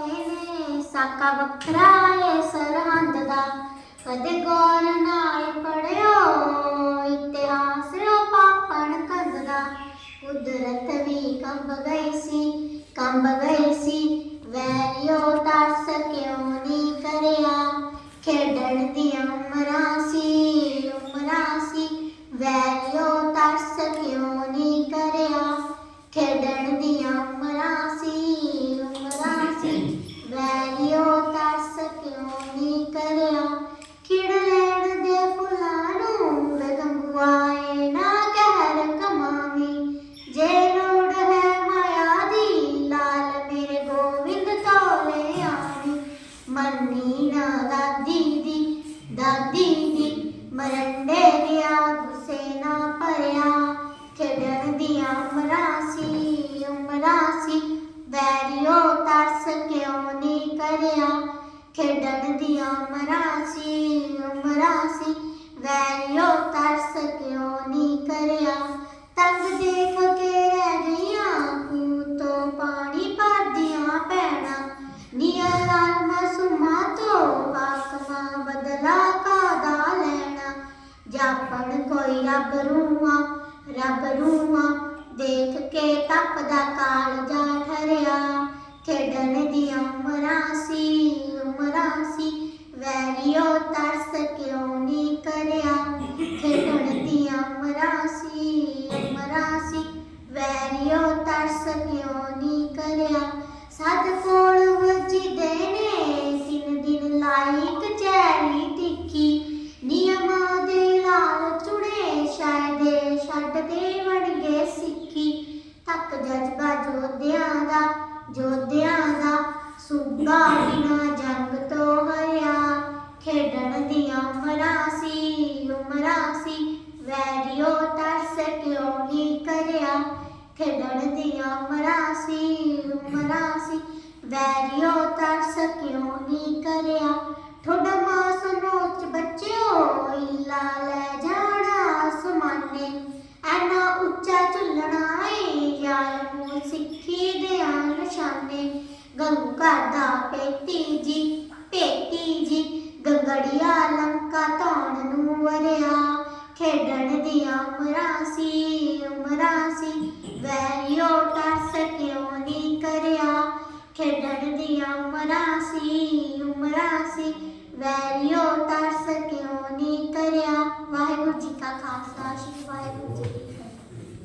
ਨੇ ਸਾਕਾ ਵੱਖਰਾ ਏ ਸਰਹੰਦ ਦਾ। ਕਦੇ ਗੌਰ ਨਾਲ ਪੜਿਓ, ਇਤਿਹਾਸ ਉਹ ਪਾਪਣ ਕੰਦ ਦਾ। ਕੁਦਰਤ ਵੀ ਕੰਬ ਗਈ ਸੀ, ਕੰਬ ਗਈ ਸੀ। ਵੈਰਿਓ ਤਰਸ ਕਿਉਂ ਨਹੀਂ ਕਰਿਆ? ਖੇਡਣ ਦੀ ਉਮਰਾਂ ਸੀ ਉਮਰਾਂ ਸੀ। ਵੈਰਿਓ ਕਰਿਆ। ਖਿੜ ਲੈਣ ਦੇ ਫੁੱਲਾਂ ਨੂੰ ਰਗੰਗਵਾਏ ਨਾ ਕਹਿਰ ਕਮਾਵੀ। ਜੇ ਲੋੜ ਹੈ ਮਾਇਆ ਦੀ, ਲਾਲ ਮੇਰੇ ਗੋਵਿੰਦ ਤੋਲੇ ਆਣੀ ਮੰਨੀ ਨਾ ਦਾਦੀ ਦੀ ਦਾਦੀ ਦੀ ਮਰੰਡੇ ਦਿਆ ਗੁੱਸੇ ਨਾ ਭਰਿਆ। ਖੇਡਣ ਦੀਆਂ ਉਮਰਾਂ ਸੀ ਉਮਰਾਂ ਸੀ, ਵੈਰਿਓ ਤਰਸ ਕਿਉਂ ਨਹੀਂ ਕਰਿਆ। ਖੇਡਣ ਦੀਆਂ ਉਮਰਾਂ ਸੀ ਉਮਰਾਂ ਸੀ। ਵੈਰਿਓ ਤਰਸ ਕਿਉਂ ਨਹੀਂ ਕਰਿਆ? ਤੰਗ ਦੇਖ ਕੇ ਰਹਿ ਗਈਆਂ ਖੂਹ ਤੋਂ ਪਾਣੀ ਭਰਦੀਆਂ ਪੈਣਾ। ਨੀਆਂ ਲਾਲ ਮਸੂਮਾ ਤੋਂ ਆਕਮਾ ਬਦਲਾ ਕਾਦਾ ਲੈਣਾ? ਜਾਪਣ ਕੋਈ ਰੱਬ ਰੂਹਾਂ ਰੱਬ ਰੂਹਾਂ, ਦੇਖ ਕੇ ਤਪਦਾ ਕਾਲ ਸਦ ਕੋਲ ਵਜਦੇ ਨੇ, ਤਿੰਨ ਦਿਨ ਲਾਈ ਕਚਹਿਰੀ ਤਿੱਖੀ। ਨਿਯਮਾਂ ਦੇ ਲਾਲ ਚੁੜੇ ਸ਼ਾਇਦ ਛੱਡਦੇ ਵਣਗੇ ਸਿੱਖੀ। ਤੱਕ ਜਜ਼ਬਾ ਜੋਧਿਆਂ ਦਾ ਜੋਧਿਆਂ ਦਾ ਸੁੱਗਾ ਬਿਨਾ ਜੰਗ ਤੋਂ ਹਰਿਆ। ਖੇਡਣ ਦੀਆਂ ਉਮਰਾਂ ਸੀ ਉਮਰਾਂ ਸੀ, ਵੈਰਿਓ ਤਰਸ ਕਿਉਂ ਨਹੀਂ ਕਰਿਆ? ਖੇਡਣ ਦੀਆਂ ਉਮਰਾਂ ਵੈਰਿਓ ਤਰਸ ਕਿਉਂ ਨਹੀਂ ਕਰਿਆ ਠੋਡਾ ਮਾਸ ਨੋਚ ਬੱਚਿਓ ਇੱਲਾ ਲੈ ਜਾਣਾ ਅਸਮਾਨੇ ਐਨਾ ਉੱਚਾ ਝੁੱਲਣਾ ਏ ਯਾਰ ਨੂੰ ਸਿੱਖੀ ਦੇ ਨਿਸ਼ਾਨੇ ਗੰਗੂ ਕਰਦਾ ਪੇਤੀ ਜੀ ਪੇਤੀ ਜੀ ਗੰਗੜੀਆ ਲੰਕਾ ਧੌਣ ਨੂੰ ਵਰਿਆ ਖੇਡਣ ਦੀਆਂ ਮਰਾਸੀ umrasi, umrasi, very otas